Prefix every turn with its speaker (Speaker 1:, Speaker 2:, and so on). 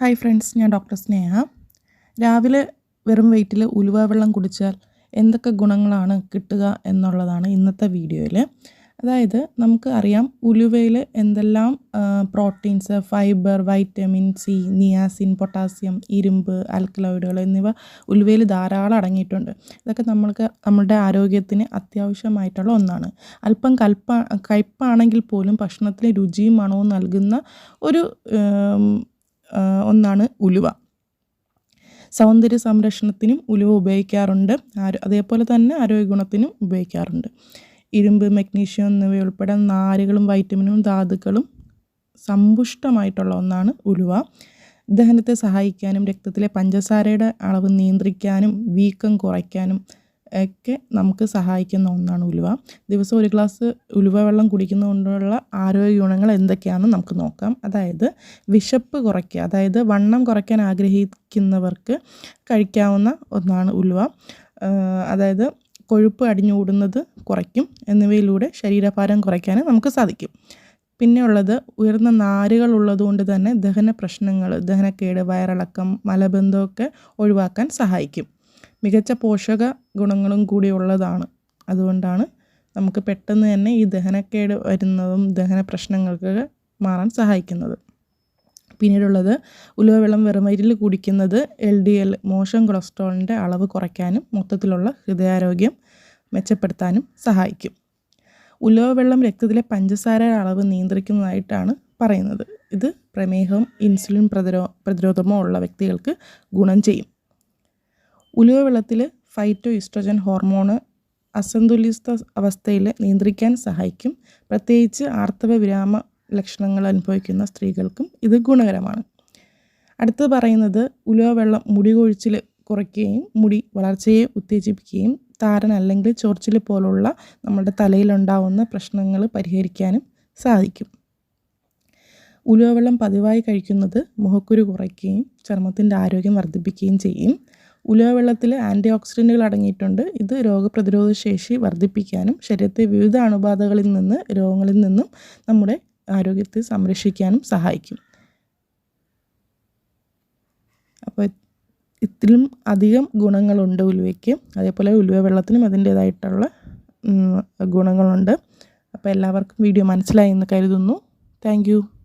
Speaker 1: Hi friends ഞാൻ doctor Sneha. രാവിലെ വെറും വെയിറ്റിൽ ഉലുവ വെള്ളം കുടിച്ചാൽ എന്തൊക്കെ ഗുണങ്ങളാണ് കിട്ടുക എന്നുള്ളതാണ് ഇന്നത്തെ വീഡിയോയിൽ അതായത് നമുക്ക് അറിയാം ഉലുവയിൽ എന്തെല്ലാം proteins fibre vitamin C niacin potassium ഇരുമ്പ് ആൽക്കലോയിഡുകൾ എന്നിവ ഉലുവയിൽ ധാരാളം അടങ്ങിയിട്ടുണ്ട്. ഇതൊക്കെ നമ്മൾക്ക് നമ്മുടെ ആരോഗ്യത്തിന് അത്യാവശ്യമായിട്ടുള്ള ഒന്നാണ്. അല്പം കൽപ്പ കയ്പാണെങ്കിൽ പോലും ഭക്ഷണത്തിന് രുചിയും മണവും നൽകുന്ന ഒരു ഒന്നാണ് ഉലുവ. സൗന്ദര്യ സംരക്ഷണത്തിനും ഉലുവ ഉപയോഗിക്കാറുണ്ട്. അതേപോലെ തന്നെ ആരോഗ്യ ഗുണത്തിനും ഉപയോഗിക്കാറുണ്ട്. ഇരുമ്പ് മഗ്നീഷ്യം എന്നിവയുൾപ്പെടെ നാരുകളും വൈറ്റമിനും ധാതുക്കളും സമ്പുഷ്ടമായിട്ടുള്ള ഒന്നാണ് ഉലുവ. ദഹനത്തെ സഹായിക്കാനും രക്തത്തിലെ പഞ്ചസാരയുടെ അളവ് നിയന്ത്രിക്കാനും വീക്കം കുറയ്ക്കാനും ഒക്കെ നമുക്ക് സഹായിക്കുന്ന ഒന്നാണ് ഉലുവ. ദിവസം ഒരു ഗ്ലാസ് ഉലുവ വെള്ളം കുടിക്കുന്നതുകൊണ്ടുള്ള ആരോഗ്യ ഗുണങ്ങൾ എന്തൊക്കെയാണെന്ന് നമുക്ക് നോക്കാം. അതായത് വിശപ്പ് കുറയ്ക്കുക. അതായത് വണ്ണം കുറയ്ക്കാൻ ആഗ്രഹിക്കുന്നവർക്ക് കഴിക്കാവുന്ന ഒന്നാണ് ഉലുവ. അതായത് കൊഴുപ്പ് അടിഞ്ഞുകൂടുന്നത് കുറയ്ക്കും. എന്നിവയിലൂടെ ശരീരഭാരം കുറയ്ക്കാൻ നമുക്ക് സാധിക്കും. പിന്നെ ഉള്ളത് ഉയർന്ന നാരുകൾ ഉള്ളതുകൊണ്ട് തന്നെ ദഹന പ്രശ്നങ്ങൾ ദഹനക്കേട് വയറിളക്കം മലബന്ധമൊക്കെ ഒഴിവാക്കാൻ സഹായിക്കും. മികച്ച പോഷക ഗുണങ്ങളും കൂടി ഉള്ളതാണ്. അതുകൊണ്ടാണ് നമുക്ക് പെട്ടെന്ന് തന്നെ ഈ ദഹനക്കേട് വരുന്നതും ദഹന പ്രശ്നങ്ങൾക്ക് മാറാൻ സഹായിക്കുന്നത്. പിന്നീടുള്ളത് ഉലുവ വെള്ളം വെറുമരിൽ കുടിക്കുന്നത് എൽ ഡി എൽ മോശം കൊളസ്ട്രോളിന്റെ അളവ് കുറയ്ക്കാനും മൊത്തത്തിലുള്ള ഹൃദയാരോഗ്യം മെച്ചപ്പെടുത്താനും സഹായിക്കും. ഉലുവ വെള്ളം രക്തത്തിലെ പഞ്ചസാരയുടെ അളവ് നിയന്ത്രിക്കുന്നതായിട്ടാണ് പറയുന്നത്. ഇത് പ്രമേഹം ഇൻസുലിൻ പ്രതിരോ പ്രതിരോധമോ ഉള്ള വ്യക്തികൾക്ക് ഗുണം ചെയ്യും. ഉലുവ വെള്ളത്തിൽ ഫൈറ്റോ ഇസ്ട്രജൻ ഹോർമോണ് അസന്തുലിത അവസ്ഥയിൽ നിയന്ത്രിക്കാൻ സഹായിക്കും. പ്രത്യേകിച്ച് ആർത്തവ വിരാമ ലക്ഷണങ്ങൾ അനുഭവിക്കുന്ന സ്ത്രീകൾക്കും ഇത് ഗുണകരമാണ്. അടുത്തത് പറയുന്നത് ഉലുവ വെള്ളം മുടി കൊഴിച്ചിൽ കുറയ്ക്കുകയും മുടി വളർച്ചയെ ഉത്തേജിപ്പിക്കുകയും താരൻ അല്ലെങ്കിൽ ചൊറിച്ചിൽ പോലുള്ള നമ്മുടെ തലയിലുണ്ടാവുന്ന പ്രശ്നങ്ങൾ പരിഹരിക്കാനും സാധിക്കും. ഉലുവ വെള്ളം പതിവായി കഴിക്കുന്നത് മുഖക്കുരു കുറയ്ക്കുകയും ചർമ്മത്തിന്റെ ആരോഗ്യം വർദ്ധിപ്പിക്കുകയും ചെയ്യും. ഉലുവ വെള്ളത്തിൽ ആന്റി ഓക്സിഡന്റുകൾ അടങ്ങിയിട്ടുണ്ട്. ഇത് രോഗപ്രതിരോധ ശേഷി വർദ്ധിപ്പിക്കാനും ശരീരത്തെ വിവിധ അണുബാധകളിൽ നിന്ന് രോഗങ്ങളിൽ നിന്നും നമ്മുടെ ആരോഗ്യത്തെ സംരക്ഷിക്കാനും സഹായിക്കും. അപ്പോൾ ഇത്രയും അധികം ഗുണങ്ങളുണ്ട് ഉലുവയ്ക്ക്. അതേപോലെ ഉലുവ വെള്ളത്തിനും അതിന്റേതായിട്ടുള്ള ഗുണങ്ങളുണ്ട്. അപ്പോൾ എല്ലാവർക്കും വീഡിയോ മനസ്സിലായി എന്ന് കരുതുന്നു. താങ്ക്